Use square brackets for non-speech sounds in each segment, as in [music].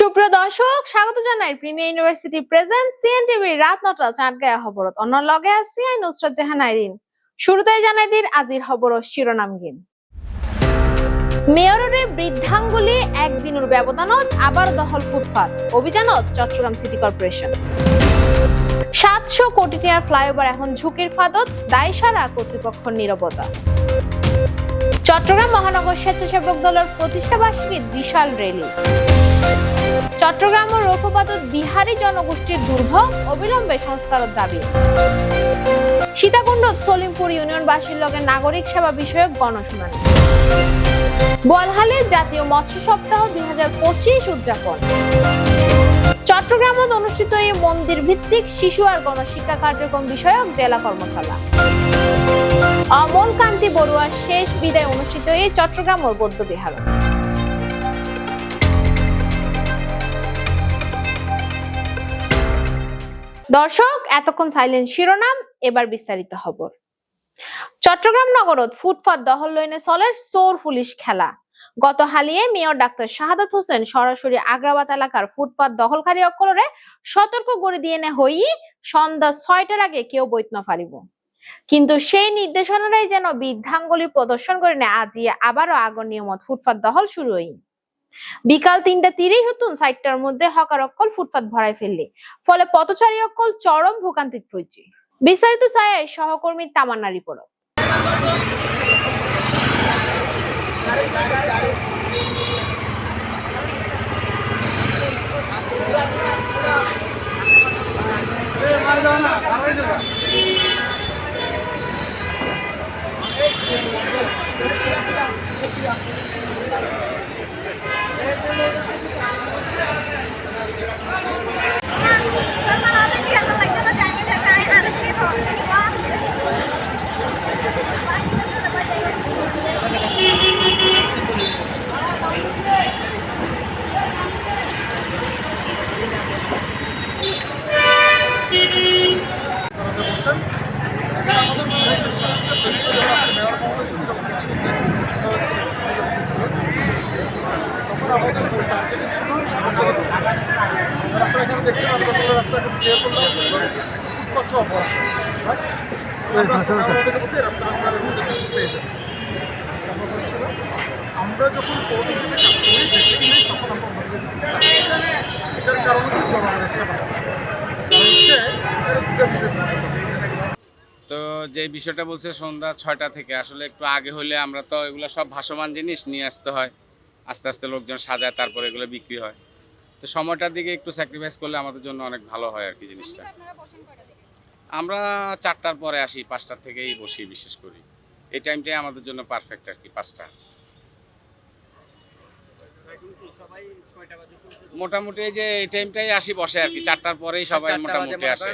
সুপ্রিয় দর্শক, স্বাগত জানাই প্রিমিয়ার ইউনিভার্সিটি প্রেজেন্ট সিএনটিভি রাত নটা চাটগায়া খবরত। অন্য লগে আছি আই নুসরাত জাহান আইরিন। শুরুতেই জানাই দিন আজির শিরোনাম গিন মেয়রের বৃদ্ধাঙ্গুলি একদিনের ব্যবধানত, আবার দখল ফুটপাত। অভিযানত চট্টগ্রাম সিটি কর্পোরেশন। সাতশো কোটি টাকার ফ্লাইওভার এখন ঝুঁকির ফাদত দায় সারা কর্তৃপক্ষের নীরবতা। চট্টগ্রাম মহানগর স্বেচ্ছাসেবক দলের প্রতিষ্ঠা বার্ষিকীর বিশাল র্যালি। চট্টগ্রাম ও রৌপ্যপাতত বিহারী জনগোষ্ঠীর দুর্ভোগ অবিলম্বে সংস্কারের দাবি। সীতাকুণ্ড সলিমপুর ইউনিয়নবাসীর লগে নাগরিক সেবা বিষয়ক গণশুনানি। বলহালে জাতীয় মৎস্য সপ্তাহ দুই হাজার পঁচিশ উদযাপন। চট্টগ্রামত অনুষ্ঠিত এই মন্দির ভিত্তিক শিশু আর গণশিক্ষা কার্যক্রম বিষয়ক জেলা কর্মশালা। অমল কান্তি বড়ুয়ার শেষ বিদায় অনুষ্ঠিত এই চট্টগ্রাম ও বৌদ্ধ বিহার। দর্শক, এতক্ষণ সাইলেন্ট শিরোনাম, এবার বিস্তারিত খবর। চট্টগ্রাম নগরত ফুটপাত দখল লইনে চলের চোর পুলিশ খেলা। গত হালিয়ে মেয়র ডাক্তার শাহাদাত হোসেন সরাসরি আগ্রাবাদ এলাকার ফুটপাত দখলকারী অকলরে সতর্ক করে দিয়ে নে হই, সন্ধ্যা ছয়টার আগে কেউ বৈত না পারিব। কিন্তু সেই নির্দেশনারাই যেন বৃদ্ধাঙ্গুলি প্রদর্শন করে নেয় আজি আবারও আগর নিয়মত ফুটপাত দখল শুরু হই। বিকাল তিনটা তিরিশ হতুন সাইটটার মধ্যে হকার অক্কল ফুটপাত ভরাই ফেললে। ফলে পথচারী অক্কল চরম ভোগান্তিত পড়ছে বিস্তারিত চায় সহকর্মী তামান্না রিপোর্ট। আমাদের মূল উদ্দেশ্য হচ্ছে প্রেসিডেন্ট যখন আজকে মেয়র মহোদয় ছুটি যখন মিটিং করছে এটা হচ্ছে মিটিং যখন ছিলেন, আমরা রাস্তা আমরা যখন তো যে বিষয়টা বলছে সন্ধ্যা ছয়টা থেকে, আসলে একটু আগে হলে আমরা তো এগুলো সব ভাসমান জিনিস নিয়ে আসতে হয়। আস্তে আস্তে লোকজন সাজায় তারপরে এগুলো বিক্রি হয়। তো সময়টার দিকে একটু স্যাক্রিফাইস করলে আমাদের জন্য অনেক ভালো হয় আর কি জিনিসটা। আমরা চারটার পরে আসি পাঁচটার থেকেই বসি বিশেষ করি। এই টাইমটাই আমাদের জন্য পারফেক্ট আর কি পাঁচটা। মোটামুটি যে এই টাইমটাই আসি বসে আর কি। চারটার পরেই সবাই মোটামুটি আসে।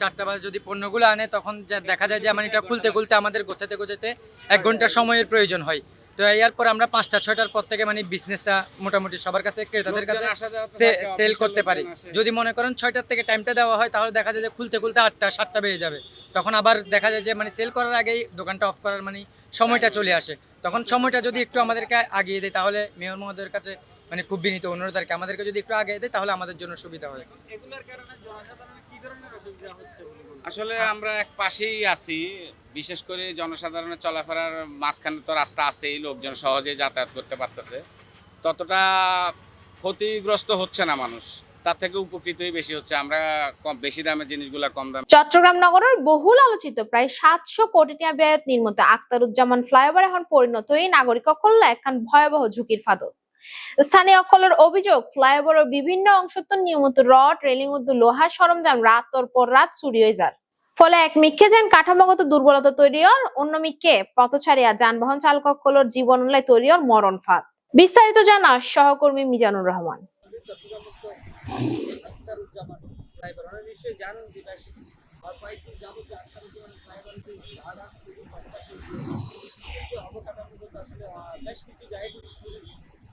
চারটা বাজে যদি পণ্যগুলো আনে তখন যা দেখা যায় যে মানে এটা খুলতে খুলতে আমাদের গোছাতে গোছাতে এক ঘণ্টা সময়ের প্রয়োজন হয়। তো এরপর আমরা পাঁচটা ছয়টার পর থেকে মানে বিজনেসটা মোটামুটি সবার কাছে ক্রেতাদের কাছে সেল করতে পারি। যদি মনে করেন ছয়টার থেকে টাইমটা দেওয়া হয় তাহলে দেখা যায় যে খুলতে খুলতে আটটা সাতটা বেজে যাবে। তখন আবার দেখা যায় যে মানে সেল করার আগেই দোকানটা অফ করার মানে সময়টা চলে আসে। তখন সময়টা যদি একটু আমাদেরকে আগিয়ে দেয় তাহলে মেয়র মহোদয়ের কাছে মানে খুব বিনীত অনুরোধ আর কি। আমাদেরকে যদি একটু আগে দেয় তাহলে আমাদের জন্য সুবিধা হয়। আসলে আমরা এক পাশেই আছি বিশেষ করে জনসাধারণের চলাফেরার মাঝখানে তো রাস্তা আছেই লোকজন সহজে যাতায়াত করতে পারতেছে। ততটা ক্ষতিগ্রস্ত হচ্ছে না মানুষ তার থেকে উপকৃতই বেশি হচ্ছে। আমরা কম বেশি দামের জিনিসগুলা কম দামে চট্টগ্রাম নগরের বহুল আলোচিত প্রায় সাতশো কোটি টাকা ব্যয়ত নির্মিত আখতারুজ্জামান ফ্লাইওভার এখন পরিণত এই নাগরিক অকল্য একখান ভয়াবহ ঝুঁকির ফাদত স্থানীয় অকলের অভিযোগ, ফ্লাইওভারের বিভিন্ন অংশ তো নিয়মিত রড, রেলিং উদ্দু লোহার সরঞ্জাম রাতর পর রাত চুরি হয়ে যায়। ফলে এক মিককে যেন কাঠামোগত দুর্বলতা তৈরি হর অন্য পথচারী আর যানবাহন চালক অকলের জীবন তৈরি হর মরণ ফাঁদ। বিস্তারিত জানা সহকর্মী মিজানুর রহমান।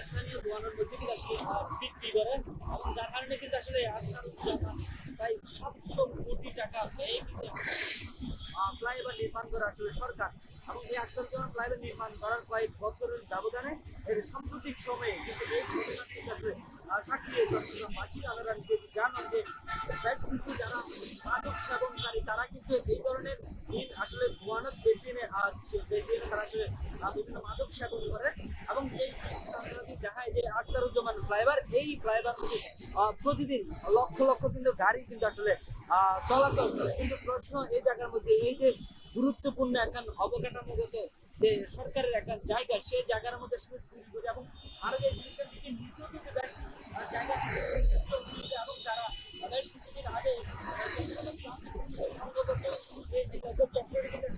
স্থানীয় দোয়ানোর মধ্যে কিন্তু বিক্রি করে এবং যার কারণে কিন্তু আসলে এই আখতারুজ্জামান প্রায় সাতশো কোটি টাকা ব্যয় কিন্তু ফ্লাইওভার নির্মাণ করে আসলে সরকার এবং এই আখতারুজ্জামান ফ্লাইওভার নির্মাণ করার কয়েক বছরের ব্যবধানে এর সাম্প্রতিক সময়ে কিন্তু এই ঘটনার কিন্তু আসলে আহ, সাক্ষী হয়ে চট্টগ্রামবাসী আপনারা যদি জানান যে বেশ কিছু যারা মাদক সেবনকারী তারা কিন্তু এই ধরনের দিন আসলে ভুয়ানত বেসিনে বেসিনে তারা আসলে আহ, বিভিন্ন মাদক সেবন করে এবং এই যে আখতারুজ্জামান ফ্লাইওভার এই ফ্লাইওভার প্রতিদিন লক্ষ লক্ষ কিন্তু গাড়ি কিন্তু আসলে চলাচল করে। কিন্তু প্রশ্ন এই জায়গার মধ্যে এই যে গুরুত্বপূর্ণ একটা অবকাঠামোগত যে সরকারের একটা জায়গা, সেই জায়গার মধ্যে আসলে চুরি করে এবং আরও যে জিনিসটা দিকে নিচেও কিন্তু বেশ জায়গা এবং তারা বেশ কিছুদিন আগে সংগত চক্রের কিন্তু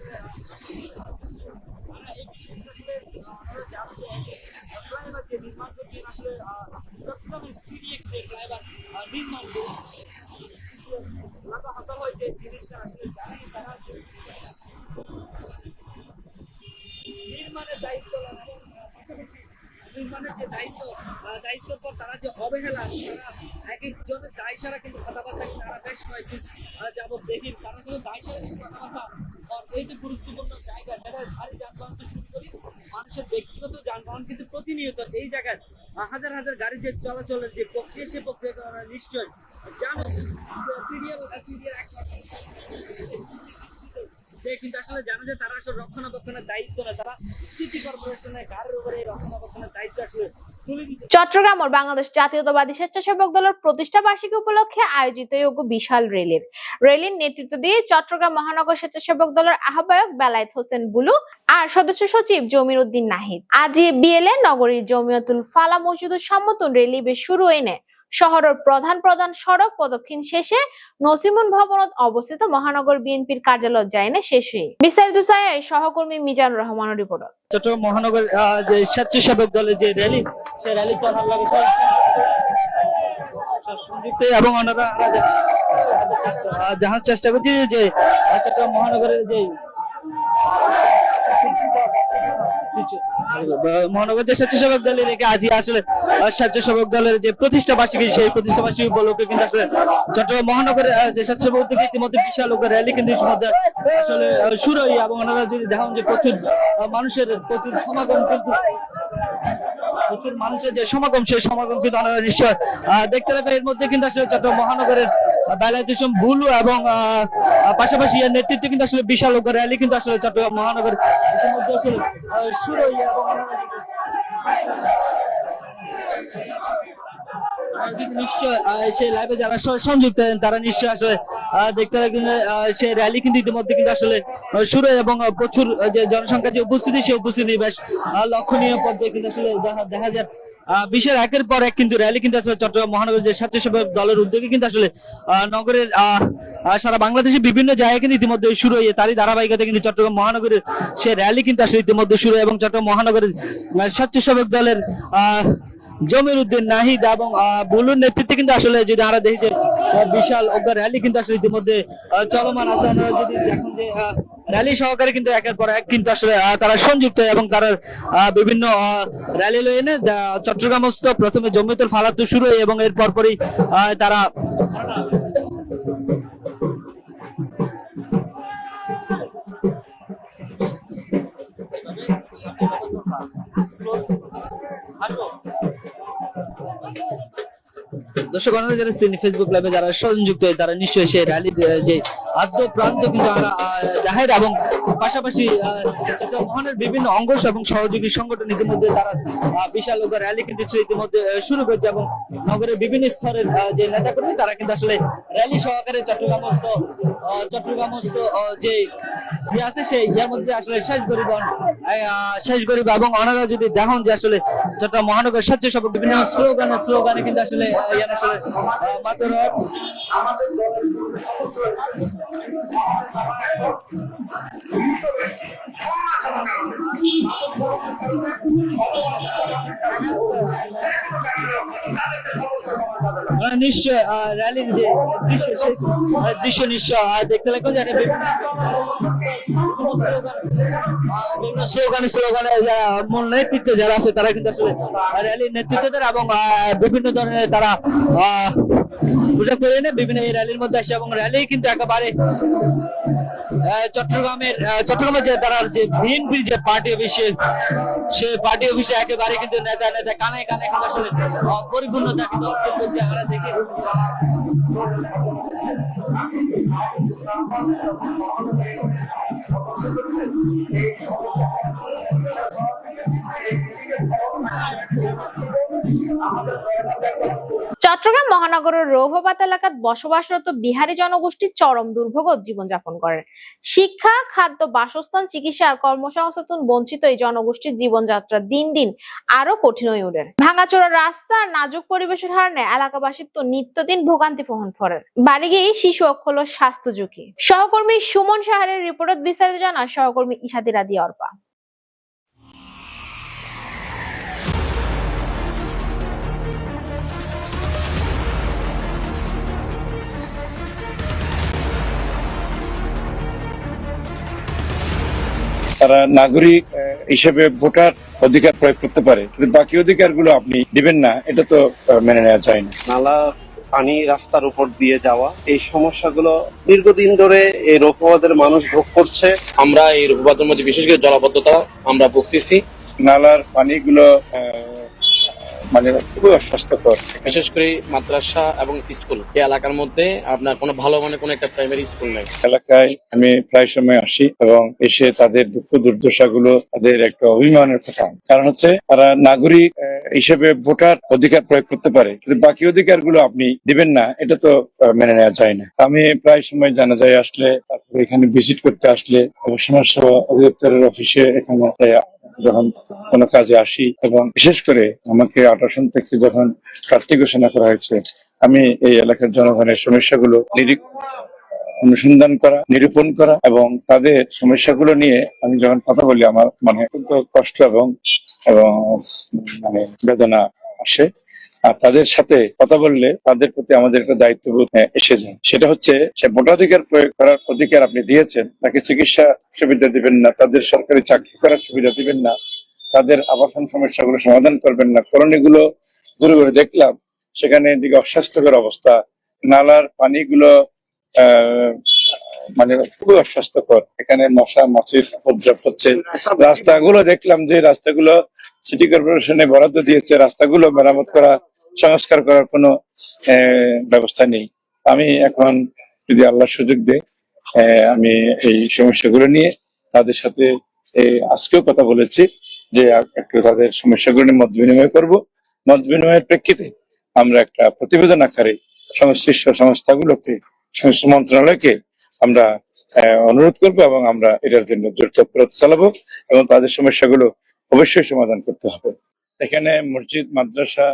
নির্মাণের দায়িত্ব নির্মাণের যে দায়িত্ব আহ, দায়িত্বের পর তারা যে অবহেলা তারা এক একজনের দায় সারা কিন্তু কথাবার্তা তারা বেশ যাবত দেখি তারা কিন্তু দায় সারা কথাবার্তা এই যে গুরুত্বপূর্ণ জায়গা যেটা ভারী যানবাহন তো শুরু করি মানুষের ব্যক্তিগত যানবাহন কিন্তু প্রতিনিয়ত এই জায়গায় হাজার হাজার গাড়ি যে চলাচলের যে প্রক্রিয়া, সে প্রক্রিয়া নিশ্চয় জানো। সিরিয়াল সিরিয়াল কিন্তু আসলে জানো যে তারা আসলে রক্ষণাবেক্ষণের দায়িত্ব না, তারা সিটি কর্পোরেশনের গাড়ির উপরে এই রক্ষণাবেক্ষণের দায়িত্ব আসলে চট্টগ্রাম ও বাংলাদেশ জাতীয়তাবাদী স্বেচ্ছাসেবক দলের প্রতিষ্ঠা বার্ষিকী উপলক্ষে আয়োজিত বিশাল রেলির রেলির নেতৃত্ব দিয়ে চট্টগ্রাম মহানগর স্বেচ্ছাসেবক দলের আহ্বায়ক বেলায়েত হোসেন বুলু আর সদস্য সচিব জমির উদ্দিন নাহিদ। আজ বিএলএ নগরীর জমিয়তুল ফালা মসজিদের সম্মতন রেলি বেশ শুরু এনে শহরের প্রধান প্রধান সড়ক প্রদক্ষিণ শেষে নসিমুন ভবনত অবস্থিত মহানগর বিএনপির কার্যালয় যায়নে শেষ হয়ে। বিস্তারিত চায় সহকর্মী মিজানুর রহমানের রিপোর্ট। চট্টগ্রাম মহানগর যে স্বেচ্ছাসেবক দলের যে র্যালি সেই র্যালি সংযুক্ত এবং আহ, দেখার চেষ্টা করছি যে চট্টগ্রাম মহানগরের যে স্বেচ্ছাসেবক দলের রেখে আজই আসলে স্বেচ্ছাসেবক দলের যে সেই উপলক্ষে কিন্তু আসলে চট্টগ্রাম মহানগরের যে স্বেচ্ছাসেবক থেকে ইতিমধ্যে বিশাল র্যালি কিন্তু ইতিমধ্যে আসলে শুরু হয় এবং ওনারা যদি দেখান যে প্রচুর মানুষের প্রচুর সমাগম কিন্তু, প্রচুর মানুষের যে সমাগম, সেই সমাগম কিন্তু আপনারা নিশ্চয় দেখতে পাবেন এর মধ্যে কিন্তু আসলে চট্টগ্রাম মহানগরের বেলায়তুসম বুলু এবং পাশাপাশি এর নেতৃত্বে কিন্তু আসলে বিশাল র্যালি কিন্তু আসলে চট্টগ্রাম মহানগর ইতিমধ্যে আসলে আহ, শুরু হয়ে এবং নিশ্চয় সেই লাইভে যারা সংযুক্ত তারা নিশ্চয় আসলে দেখতে আহ, সেই র্যালি কিন্তু ইতিমধ্যে কিন্তু আসলে শুরু এবং প্রচুর যে জনসংখ্যা যে উপস্থিতি সেই উপস্থিতি বেশ লক্ষণীয় পর্যায়ে কিন্তু আসলে দেখা যায় বিশের একের পর এক কিন্তু র্যালি কিন্তু আসলে চট্টগ্রাম মহানগর যে স্বেচ্ছাসেবক দলের উদ্যোগে কিন্তু আসলে নগরের সারা বাংলাদেশের বিভিন্ন জায়গায় কিন্তু ইতিমধ্যে শুরু হয়ে তারই ধারাবাহিকতা কিন্তু চট্টগ্রাম মহানগরের সে র্যালি কিন্তু আসলে ইতিমধ্যে শুরু এবং চট্টগ্রাম মহানগরের স্বেচ্ছাসেবক দলের জমির উদ্দিন নাহিদ এবং বুলুর নেতৃত্বে কিন্তু আসলে যদি আমরা দেখি যে বিশাল অজ্ঞ র্যালি কিন্তু আসলে ইতিমধ্যে চলমান আছে। আপনারা যদি দেখেন যে র্যালি সহকারে কিন্তু একের পর এক কিন্তু আসলে তারা সংযুক্ত এবং তারা বিভিন্ন র্যালি লয়ে চট্টগ্রামস্থ প্রথমে জমিতুল ফালাতু শুরু হয় এবং এর পরপরই তারা দর্শক আপনারা যারা সিনে ফেসবুক লাইভে যারা সংযুক্ত তারা নিশ্চয়ই সেই র্যালি যে আদ্য প্রান্ত কিন্তু জাহের এবং পাশাপাশি মহানের বিভিন্ন অঙ্গ এবং সহযোগী সংগঠন ইতিমধ্যে তারা বিশাল র্যালি কিন্তু ইতিমধ্যে শুরু করেছে এবং নগরের বিভিন্ন স্তরের যে নেতাকর্মী, তারা কিন্তু আসলে র্যালি সহকারে চট্টগ্রামস্থ চট্টগ্রামস্থ যে ইয়ে আছে সেই ইয়ার মধ্যে আসলে শেষ গরিব শেষ গরিব এবং ওনারা যদি দেখুন যে আসলে চট্টগ্রাম মহানগর স্বেচ্ছাসেবক বিভিন্ন স্লোগানে স্লোগানে কিন্তু আসলে ইয়ান আসলে মাত্র আহ, নিশ্চয় র্যালির যে দৃশ্য সেই দৃশ্য নিশ্চয় দেখতে লাগবে যে বিভিন্ন স্লোগানে স্লোগানে মূল নেতৃত্বে যারা আছে, তারা কিন্তু আসলে র্যালির নেতৃত্ব দেন এবং বিভিন্ন ধরনের তারা পোশাক পরে নেয় বিভিন্ন এই র্যালির মধ্যে আসে এবং র্যালি কিন্তু একেবারে চট্টগ্রামের চট্টগ্রামের যে তারা যে বিএনপির যে পার্টি অফিসে সে পার্টি অফিসে একেবারে কিন্তু নেতা নেতা কানে কানে কিন্তু আসলে পরিপূর্ণতা কিন্তু অর্জন করছে আমরা দেখি। [laughs] আমাদের চট্টগ্রাম মহানগরের রৌহবাত এলাকাত বসবাসরত বিহারি জনগোষ্ঠী চরম দুর্ভোগ জীবনযাপন করেন শিক্ষা, খাদ্য, বাসস্থান, চিকিৎসা আর কর্মসংস্থান বঞ্চিত এই জনগোষ্ঠীর জীবনযাত্রা দিন দিন আরও কঠিন হয়ে ওঠে। ভাঙাচোরা রাস্তা আর নাজুক পরিবেশের কারণে এলাকাবাসীর তো নিত্যদিন ভোগান্তি বহন করেন বাড়ি গিয়ে শিশু অক্ষল স্বাস্থ্য ঝুঁকি। সহকর্মী সুমন সাহারের রিপোর্ট বিস্তারিত জানা সহকর্মী ইশাদি রাদি অর্পা। তারা নাগরিক আহ, হিসেবে ভোটার অধিকার প্রয়োগ করতে পারে। কিন্তু বাকি অধিকারগুলো আপনি দিবেন না এটা তো মেনে নেওয়া যায় না। নালা পানি রাস্তার উপর দিয়ে যাওয়া এই সমস্যাগুলো দীর্ঘদিন ধরে এই রোগবাদের মানুষ ভোগ করছে। আমরা এই রূপবাদের মধ্যে বিশেষ করে জলাবদ্ধতা আমরা ভুগতেছি। নালার পানিগুলো আহ, মানে খুবই অস্বাস্থ্যকর। বিশেষ করে মাদ্রাসা এবং স্কুল এই এলাকার মধ্যে আপনার কোনো ভালো মানে কোনো একটা প্রাইমারি স্কুল নেই। এলাকায় আমি প্রায় সময় আসি এবং এসে তাদের দুঃখ দুর্দশা গুলো তাদের একটা অভিমানের কথা। কারণ হচ্ছে তারা নাগরিক হিসেবে ভোটার অধিকার প্রয়োগ করতে পারে কিন্তু বাকি অধিকারগুলো আপনি দিবেন না এটা তো মেনে নেওয়া যায় না। আমি প্রায় সময় জানা যায় আসলে তারপরে এখানে ভিজিট করতে আসলে সমাজ সেবা অধিদপ্তরের অফিসে এখানে যখন কোনো কাজে আসি এবং বিশেষ করে আমাকে আঠাশন থেকে যখন প্রার্থী ঘোষণা করা হয়েছে, আমি এই এলাকার জনগণের সমস্যাগুলো নিরীক্ষ অনুসন্ধান করা, নিরূপণ করা এবং তাদের সমস্যাগুলো নিয়ে আমি যখন কথা বলি, আমার মানে অত্যন্ত কষ্ট এবং মানে বেদনা আসে। আর তাদের সাথে কথা বললে তাদের প্রতি আমাদের একটা দায়িত্ববোধ এসে যায়। সেটা হচ্ছে, সে ভোটাধিকার প্রয়োগ করার অধিকার আপনি দিয়েছেন, তাকে চিকিৎসা সুবিধা দিবেন না, তাদের সরকারি চাকরি করার সুবিধা দিবেন না, তাদের আবাসন সমস্যাগুলো সমাধান করবেন না কলোনিগুলো ঘুরে ঘুরে দেখলাম, সেখানে এদিকে অস্বাস্থ্যকর অবস্থা, নালার পানিগুলো মানে খুবই অস্বাস্থ্যকর, এখানে মশা মাছির উপদ্রব হচ্ছে। রাস্তাগুলো দেখলাম যে রাস্তাগুলো সিটি কর্পোরেশনে বরাদ্দ দিয়েছে, রাস্তাগুলো মেরামত করা সংস্কার করার কোনো ব্যবস্থা নেই। আমি এখন যদি আল্লাহ সুযোগ দেয় আমি এই সমস্যাগুলো নিয়ে তাদের সাথে আজকেও কথা বলেছি যে একটু তাদের সমস্যাগুলো মত বিনিময় করব। মত বিনিময়ের প্রেক্ষিতে আমরা একটা প্রতিবেদন আকারে সংশ্লিষ্ট সংস্থাগুলোকে, সংশ্লিষ্ট মন্ত্রণালয়কে আমরা অনুরোধ করব এবং আমরা এটার জন্য জোর তৎপরতা চালাবো এবং তাদের সমস্যাগুলো অবশ্যই সমাধান করতে হবে। এখানে মসজিদ, মাদ্রাসা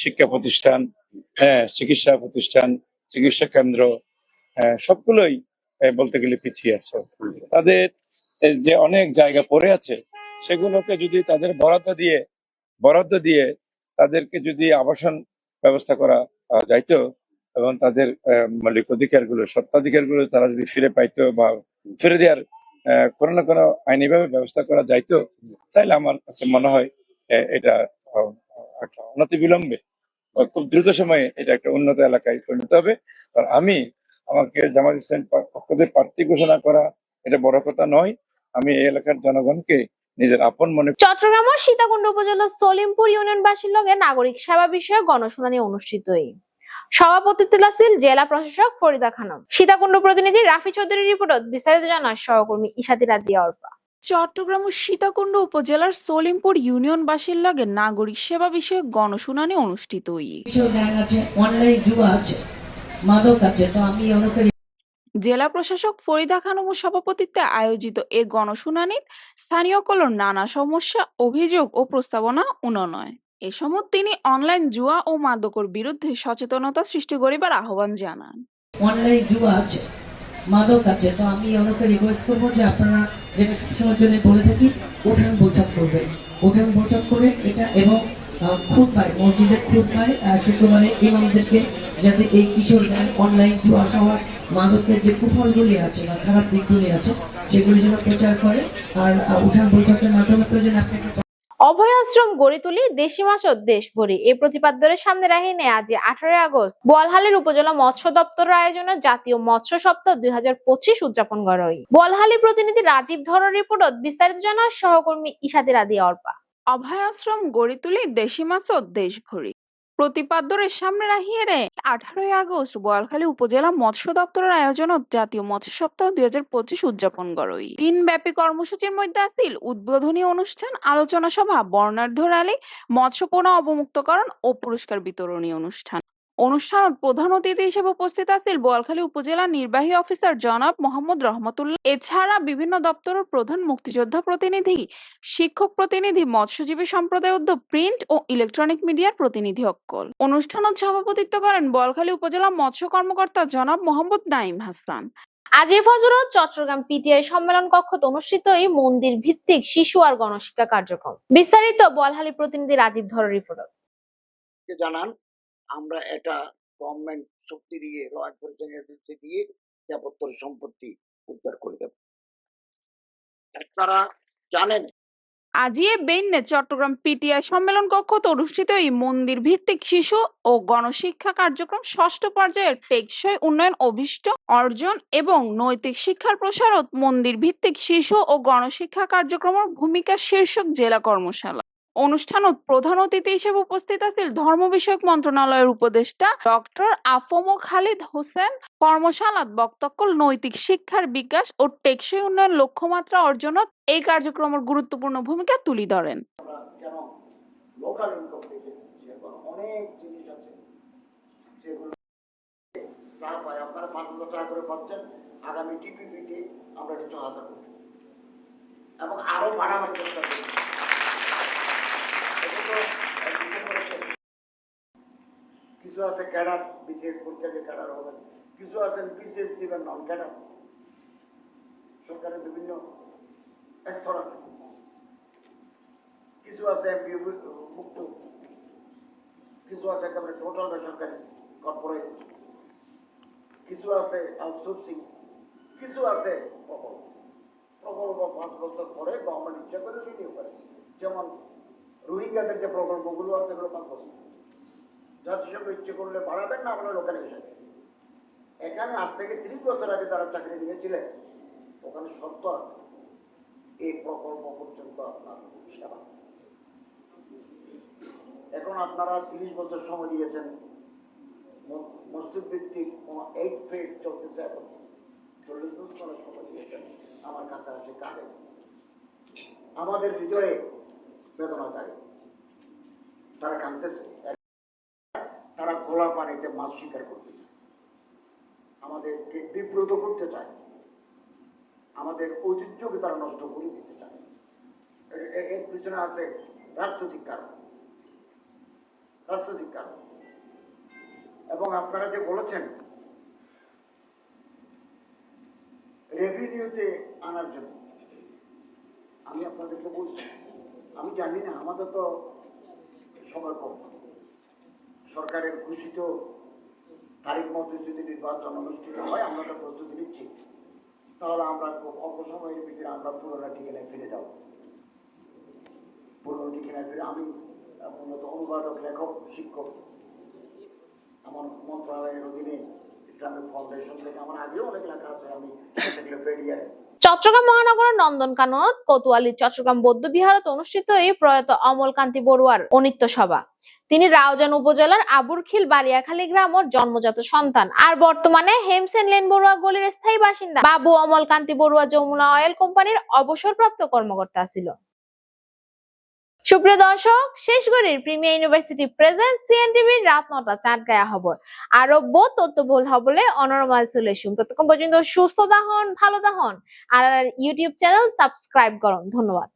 শিক্ষা প্রতিষ্ঠান হ্যাঁ চিকিৎসা প্রতিষ্ঠান চিকিৎসা কেন্দ্র আহ, সবগুলোই বলতে গেলে পিছিয়ে আছে। তাদের যে অনেক জায়গা পড়ে আছে সেগুলোকে যদি তাদের বরাদ্দ দিয়ে বরাদ্দ দিয়ে তাদেরকে যদি আবাসন ব্যবস্থা করা যাইতো এবং তাদের মৌলিক অধিকারগুলো তারা যদি ফিরে পাইতো বা ফিরে দেওয়ার কোনো না কোনো আইনিভাবে ব্যবস্থা করা যাইতো তাহলে আমার কাছে মনে হয় এটা একটা অনতি বিলম্বে খুব দ্রুত সময়ে এটা একটা উন্নত এলাকায় পরিণত হবে। আর আমি আমাকে জামাত ইসলাম পক্ষদের প্রার্থী ঘোষণা করা এটা বড় কথা নয়। আমি এই এলাকার জনগণকে নিজের আপন মনে চট্টগ্রাম সীতাকুণ্ড উপজেলার সলিমপুর ইউনিয়নবাসীর লগে নাগরিক সেবা বিষয়ে গণশুনানি অনুষ্ঠিত সভাপতিত্ব ছিল জেলা প্রশাসক ফরিদা খানম। সীতাকুণ্ড প্রতিনিধি রাফি চৌধুরী রিপোর্টত বিস্তারিত জানার সহকর্মী ইশাদি রাদিয়া অর্পা। চট্টগ্রাম সীতাকুণ্ড উপজেলার সলিমপুর ইউনিয়নবাসীর লগে নাগরিক সেবা বিষয়ে গণশুনানি অনুষ্ঠিত হই জেলা প্রশাসক ফরিদা খানমের সভাপতিত্বে আয়োজিত এ গণশুনানিত স্থানীয় কলোর নানা সমস্যা অভিযোগ ও প্রস্তাবনা উন্নয়ন। এ সময় তিনি অনলাইন জুয়া ও মাদকর বিরুদ্ধে সচেতনতা সৃষ্টি করিবার আহ্বান জানান। অনলাইন জুয়া আছে মাদক আছে তো আমি অনেকে রিকোয়েস্ট করব যে আপনারা যেটা সবসময়ের জন্য বলে থাকি উঠান বৈঠক করবে। উঠান বৈঠক করে এটা এবং খুব পায় মসজিদের খুদ পায় শুক্রবারে ইমামদেরকে যাতে এই কিশোর গ্যাং অনলাইন জুয়া সহ মাদকের যে কুফলগুলি আছে বা খারাপ দিকগুলি আছে, সেগুলি যেন প্রচার করে। আর উঠান বৈঠকের মাধ্যমে প্রয়োজন আপনি একটা অভয় আশ্রম গড়ে তুলি দেশি মাছ ও দেশ ভরি এই প্রতিপাদ্যের সামনে রাহিনে আজ আঠারোই আগস্ট। বলহালির উপজেলা মৎস্য দপ্তরের আয়োজনে জাতীয় মৎস্য সপ্তাহ দুই হাজার পঁচিশ উদযাপন করা। হয় বলহালি প্রতিনিধি রাজীব ধর রিপোর্টত বিস্তারিত জানার সহকর্মী ইশাদি রাদি অর্পা। অভয়াশ্রম গড়ে তুলি দেশি মাছ ও দেশ ভরি প্রতিপাদ্যরের সামনে রাখিয়ে রে। আঠারোই আগস্ট বোয়ালখালী উপজেলা মৎস্য দপ্তরের আয়োজন জাতীয় মৎস্য সপ্তাহ দুই হাজার পঁচিশ উদযাপন করই তিন ব্যাপী কর্মসূচির মধ্যে আছিল উদ্বোধনী অনুষ্ঠান, আলোচনা সভা, বর্ণাঢ্য র্যালি মৎস্য পোনা অবমুক্তকরণ ও পুরস্কার বিতরণী অনুষ্ঠান। অনুষ্ঠানত প্রধান অতিথি হিসেবে উপস্থিত আছিল বোয়ালখালী উপজেলা নির্বাহী অফিসার জনাব মোহাম্মদ রহমতুল্লাহ। এছাড়া বিভিন্ন দপ্তরের প্রধান মুক্তিযোদ্ধা প্রতিনিধি শিক্ষক প্রতিনিধি মৎস্যজীবী সম্প্রদায় উদ্যোগ প্রিন্ট ও ইলেকট্রনিক মিডিয়ার প্রতিনিধি অক্কল। অনুষ্ঠানত সভাপতিত্ব করেন বোয়ালখালী উপজেলা মৎস্য কর্মকর্তা জনাব মোহাম্মদ নাইম হাসান। আজ এ ফজরত চট্টগ্রাম পিটিআই সম্মেলন কক্ষত অনুষ্ঠিত এই মন্দির ভিত্তিক শিশু আর গণশিক্ষা কার্যক্রম। বিস্তারিত বোয়ালহালী প্রতিনিধি রাজীব ধর রিপোর্ট। জানান আমরা এটা গভর্নমেন্ট শক্তি দিয়ে ল এনফোর্সমেন্ট এজেন্সি দিয়ে যাবত্তর সম্পত্তি উদ্ধার করে দেব। আপনারা জানেন আজিয়ে বেইনে চট্টগ্রাম পিটিআই সম্মেলন কক্ষত অনুষ্ঠিত এই মন্দির ভিত্তিক শিশু ও গণশিক্ষা কার্যক্রম ষষ্ঠ পর্যায়ের টেকসই উন্নয়ন অভিষ্ট অর্জন এবং নৈতিক শিক্ষার প্রসারত মন্দির ভিত্তিক শিশু ও গণশিক্ষা কার্যক্রমের ভূমিকা শীর্ষক জেলা কর্মশালা। অনুষ্ঠানত প্রধান অতিথি হিসেবে উপস্থিত আছিল ধর্ম বিষয়ক মন্ত্রণালয়ের উপদেষ্টা ডক্টর আফমো খালিদ হোসেন। কর্মশালাত বক্তব্য, নৈতিক শিক্ষার বিকাশ ও টেকসই উন্নয়ন লক্ষ্যমাত্রা অর্জনত এই কার্যক্রমের গুরুত্বপূর্ণ ভূমিকা তুলে ধরেন। আগামী টিপিপিতে আমরা এটা ছ করব এবং আরও বাড়াবার চেষ্টা করব এটা তো এক ডিসেম্বরে শেষ। কিছু আছে ক্যাডার বিসিএস পরীক্ষা যে ক্যাডার হবে কিছু আছেন বিসিএস দিবেন নন ক্যাডার সরকারের বিভিন্ন স্তর আছে। কিছু আছে মুক্ত। কিছু আছে একেবারে টোটাল বেসরকারি কর্পোরেট কিছু আছে আউটসোর্সিং কিছু আছে প্রকল্প। প্রকল্প পাঁচ বছর পরে গভর্নমেন্ট ইচ্ছা করে রিনিউ করে। যেমন রোহিঙ্গাদের যে প্রকল্পগুলো আছে, এগুলো পাঁচ বছর। জাতিসংঘ ইচ্ছে করলে বাড়াবেন না আমরা লোকালাইজেশন এখানে আজ থেকে ত্রিশ বছর আগে তারা চাকরি নিয়েছিলেন। ওখানে শর্ত আছে। এই প্রকল্প পর্যন্ত আপনার সেবা। এখন আপনারা তিরিশ বছর সময় দিয়েছেন। মসজিদ ভিত্তিক কোনো এইট ফেজ চলতেছে এখন। চল্লিশ বছর সময় দিয়েছেন। আমার কাছে কাছাকাছি কাঁদে আমাদের হৃদয়ে বেদনা যায় তারা কাঁদতেছে। তারা খোলা পানিতে মাছ শিকার করতে চায়। আমাদেরকে বিব্রত করতে চায়। আমাদের ঐতিহ্যকে তারা নষ্ট করে দিতে চায়। এর পিছনে আছে রাজনৈতিক কারণ। রাজনৈতিক কারণ। এবং আপনারা যে বলেছেন রেভিনিউতে আনার জন্য, আমি আপনাদেরকে বলছি আমি জানি না, আমাদের তো সময় কম। সরকারের ঘোষিত তারিখ মতো যদি নির্বাচন অনুষ্ঠিত হয়, আমরা তো প্রস্তুতি নিচ্ছি। তাহলে আমরা অল্প সময়ের ভিতরে আমরা পুরোনো ঠিকানায় ফিরে যাব। পুরোনো ঠিকানায় ফিরে, আমি মূলত অনুবাদক, লেখক, শিক্ষক, আমার মন্ত্রণালয়ের অধীনে চট্টগ্রাম মহানগরের নন্দনকাননত কোতোয়ালি, চট্টগ্রাম বৌদ্ধ বিহারত অনুষ্ঠিত এই প্রয়াত অমল কান্তি বড়ুয়ার অনিত্য সভা। তিনি রাউজান উপজেলার আবুরখিল বালিয়াখালী গ্রাম গ্রামের জন্মজাত সন্তান। আর বর্তমানে হেমসেন লেন বড়ুয়া গলির স্থায়ী বাসিন্দা বাবু অমল কান্তি বড়ুয়া যমুনা অয়েল কোম্পানির অবসরপ্রাপ্ত কর্মকর্তা ছিল। সুপ্রিয় দর্শক শেষ গড়ির প্রিমিয়ার ইউনিভার্সিটি প্রেজেন্ট সিএনটিভির রাত নটা চাঁদ গায়া খবর। আরও বো ভুল হবলে অনরমাল চলেছুন ততক্ষণ পর্যন্ত সুস্থ দাহন ভালো দাহন আর ইউটিউব চ্যানেল সাবস্ক্রাইব করুন। ধন্যবাদ।